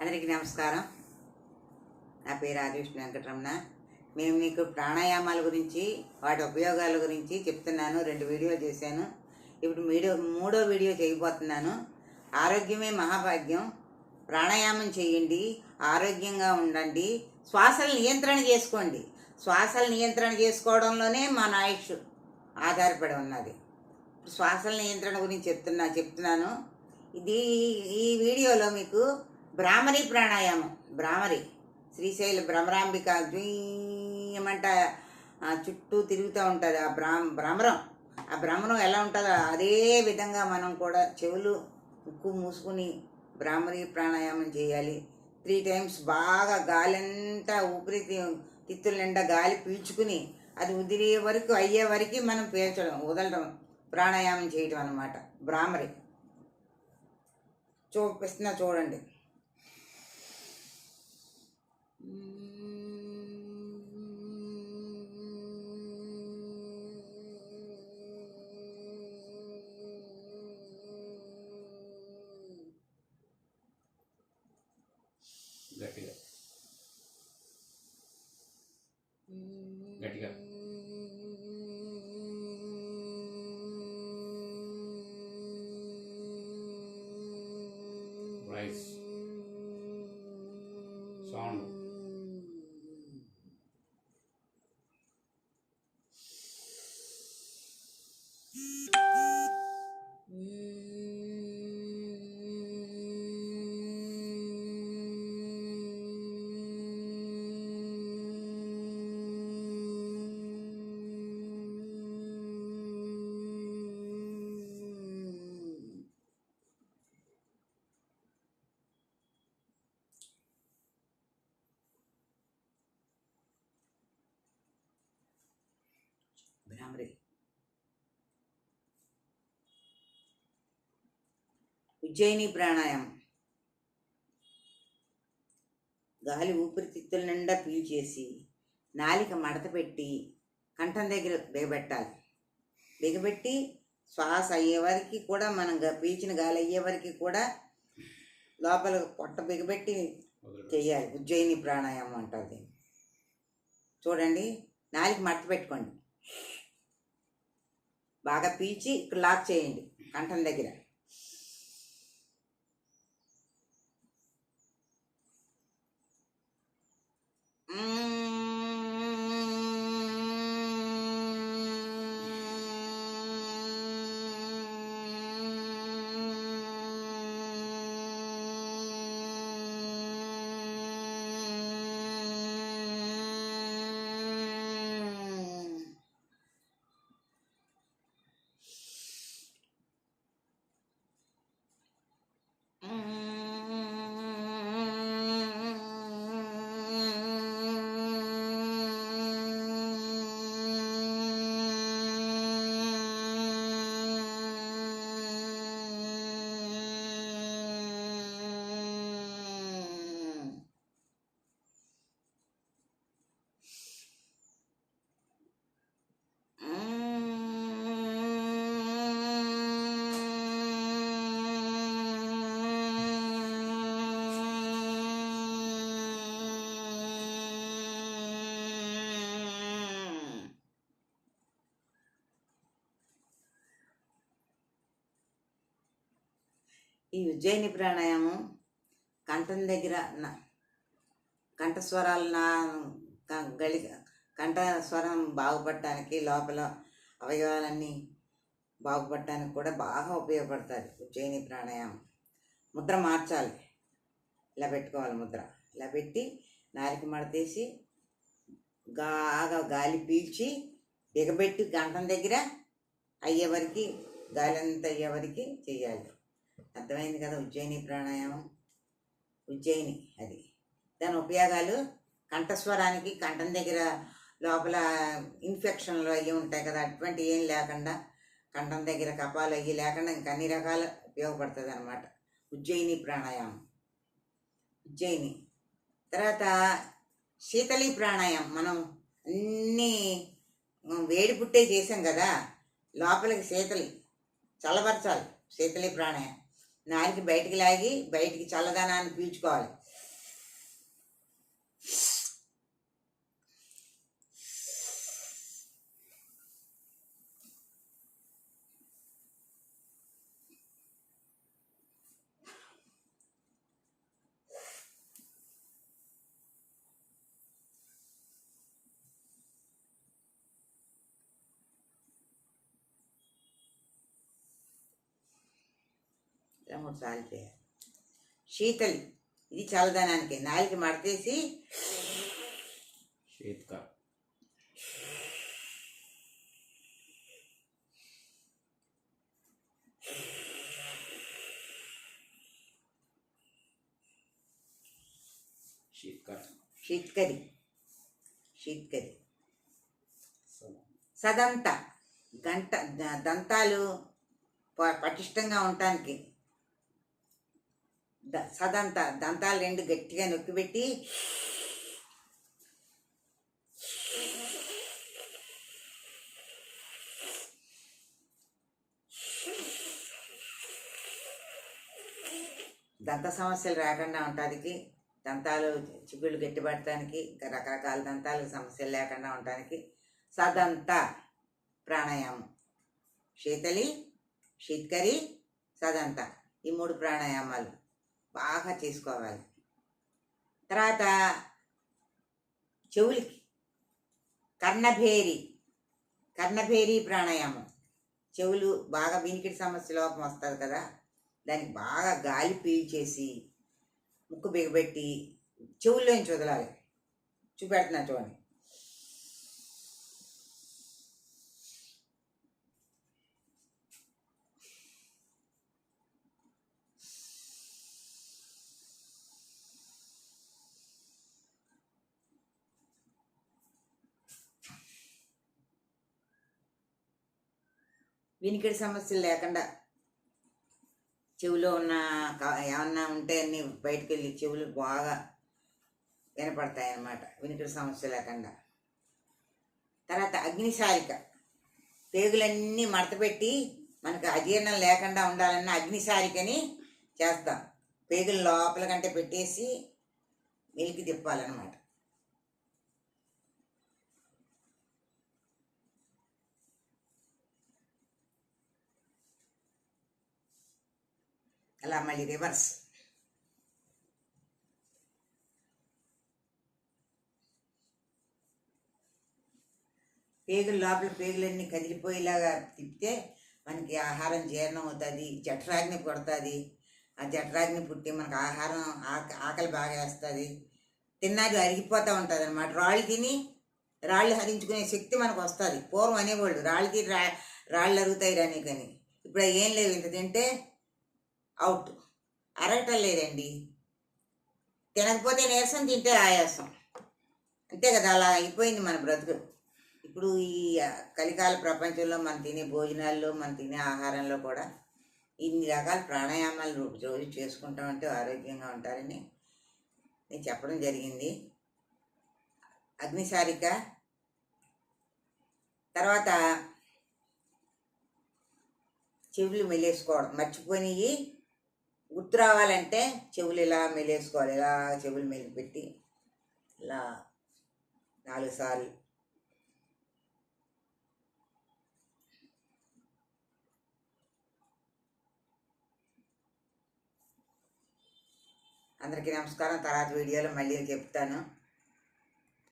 అందరికీ నమస్కారం. నా పేరు ఆదివిష్ణు వెంకటరమణ. మేము మీకు ప్రాణాయామాల గురించి వాటి ఉపయోగాల గురించి చెప్తున్నాను రెండు వీడియోలు చేశాను. ఇప్పుడు వీడియో మూడో వీడియో చేయబోతున్నాను. ఆరోగ్యమే మహాభాగ్యం. ప్రాణాయామం చేయండి ఆరోగ్యంగా ఉండండి. శ్వాసలు నియంత్రణ చేసుకోండి. శ్వాసలు నియంత్రణ చేసుకోవడంలోనే మన ఆయుష్ ఆధారపడి ఉన్నది. శ్వాసల నియంత్రణ గురించి చెప్తున్నా చెప్తున్నాను. ఇది ఈ వీడియోలో మీకు భ్రామరి ప్రాణాయామం. భ్రామరి శ్రీశైల భ్రమరాంబిక ద్వీయమంట చుట్టూ తిరుగుతూ ఉంటుంది ఆ భ్రా భ్రమరం. ఆ భ్రమరం ఎలా ఉంటుందో అదే విధంగా మనం కూడా చెవులు ఉక్కు మూసుకుని భ్రామరి ప్రాణాయామం చేయాలి. త్రీ టైమ్స్ బాగా గాలంతా ఊపిరి తిత్తుల నిండా గాలి పీల్చుకుని అది ఉదిరే వరకు అయ్యే వరకు మనం పీల్చడం వదలడం ప్రాణాయామం చేయటం అనమాట భ్రామరి చూపిస్తున్నా చూడండి. Nice. భ్రామరి ఉజ్జయిని ప్రాణాయామం. గాలి ఊపిరితిత్తుల నిండా పీల్చేసి నాలిక మడత పెట్టి కంఠం దగ్గర బిగబెట్టాలి బిగబెట్టి శ్వాస అయ్యే వరకు కూడా మనం పీల్చిన గాలి అయ్యే వరకు కూడా లోపల పొట్ట బిగబెట్టి. చెయ్యాలి ఉజ్జయిని ప్రాణాయామం అంటారు చూడండి నాలుగు మడత పెట్టుకోండి. బాగా పీల్చి ఇక్కడ లాక్ చేయండి కంఠం దగ్గర. ఈ ఉజ్జయిని ప్రాణాయామం కంఠం దగ్గర కంఠస్వరాలు నా గళి కంఠ కంఠస్వరం బాగుపడటానికి లోపల అవయవాలన్నీ బాగుపడటానికి కూడా బాగా ఉపయోగపడతారు ఉజ్జయిని ప్రాణాయామం. ముద్ర మార్చాలి. ఇలా పెట్టుకోవాలి ముద్ర. ఇలా పెట్టి నాలిక మడతేసి బాగా గాలి పీల్చి దిగబెట్టి గంటం దగ్గర అయ్యే గాలి అంతా అయ్యే చేయాలి. చెయ్యాలి అర్థమైంది కదా ఉజ్జయిని ప్రాణాయామం? ఉజ్జయిని అది. దాని ఉపయోగాలు కంఠస్వరానికి కంఠం దగ్గర లోపల ఇన్ఫెక్షన్లు అవి ఉంటాయి కదా అటువంటి ఏం లేకుండా కంఠం దగ్గర కపాలు అవి లేకుండా ఇంకా అన్ని రకాల ఉపయోగపడుతుంది అనమాట ఉజ్జయిని ప్రాణాయామం. ఉజ్జయిని. తర్వాత శీతలి ప్రాణాయామం. మనం అన్నీ వేడి పుట్టే చేసాం కదా లోపలికి శీతలి చల్లబరచాలి శీతలి ప్రాణాయామం. నాలికి బయటికి లాగి బయటికి చల్లదనాన్ని పీల్చుకోవాలి. ఇలా మూడు సార్లు చేయాలి. శీతలి ఇది చల్లదనానికి నాలుగు మడతేసి శీతక. శీతక. శీత్కరి శీత్కరి. సదంత గంట దంతాలు పటిష్టంగా ఉండటానికి సదంత దంతాలు రెండు గట్టిగా నొక్కిపెట్టి దంత సమస్యలు రాకుండా ఉండటానికి దంతాలు చిగుళ్ళు గట్టిపడటానికి ఇంకా రకరకాల దంతాలు సమస్యలు లేకుండా ఉండటానికి సదంత ప్రాణాయామం. శీతలి శీత్కరి సదంత ఈ మూడు ప్రాణాయామాలు. బాగా చేసుకోవాలి తర్వాత చెవులకి కర్ణభేరి కర్ణభేరి ప్రాణాయామం. చెవులు బాగా వినికిడి సమస్య లోపం వస్తుంది కదా దానికి బాగా గాలి పీల్చేసి ముక్కు బిగబెట్టి చెవుల్లోంచి వదలాలి. చూపెడుతున్నా చూడండి. వినికిడి సమస్యలు లేకుండా చెవిలో ఉన్న ఏమన్నా ఉంటే అన్ని బయటకు వెళ్ళి చెవులు బాగా వినపడతాయి అన్నమాట వినికిడి సమస్య లేకుండా. తర్వాత అగ్నిశారిక. పేగులన్నీ మడతపెట్టి మనకు అజీర్ణం లేకుండా ఉండాలన్న అగ్నిశారికని చేస్తాం. పేగులు లోపల కంటే పెట్టేసి మెలికి తిప్పాలన్నమాట. అలా మళ్ళీ రివర్స్ పేగులు లోపల పేగులన్నీ కదిలిపోయేలాగా తిప్పితే మనకి ఆహారం జీర్ణం అవుతుంది జఠరాగ్ని పుడుతుంది ఆ జఠరాగ్ని పుట్టి మనకు ఆహారం ఆక- ఆకలి బాగా వేస్తుంది. తిన్నది అరిగిపోతూ ఉంటుంది అనమాట రాళ్ళు తిని రాళ్ళు హరించుకునే శక్తి మనకు వస్తుంది. పూర్వం అనేవాళ్ళు రాళ్ళు తిని రా రాళ్ళు అరుగుతాయి రాని కానీ ఇప్పుడు ఏం లేవు ఇంత తింటే అవుట్. అరగటం లేదండి. తినకపోతే నీరసం తింటే ఆయాసం. అంతే కదా అలా అయిపోయింది మన బ్రతుకు. ఇప్పుడు ఈ కలికాల ప్రపంచంలో మనం తినే భోజనాల్లో మనం తినే ఆహారంలో కూడా ఇన్ని రకాల ప్రాణాయామాలు రోజు చేసుకుంటామంటే ఆరోగ్యంగా ఉంటారని నేను చెప్పడం జరిగింది. అగ్నిసారిక. తర్వాత చెవులు మెలేసుకోవడం మర్చిపోయినవి గుర్తు రావాలంటే చెవులు ఇలా మెలేసుకోవాలి ఇలా చెవులు మెలిపెట్టి ఇలా నాలుగు సార్లు. అందరికీ నమస్కారం. తర్వాత వీడియోలో మళ్ళీ చెప్తాను.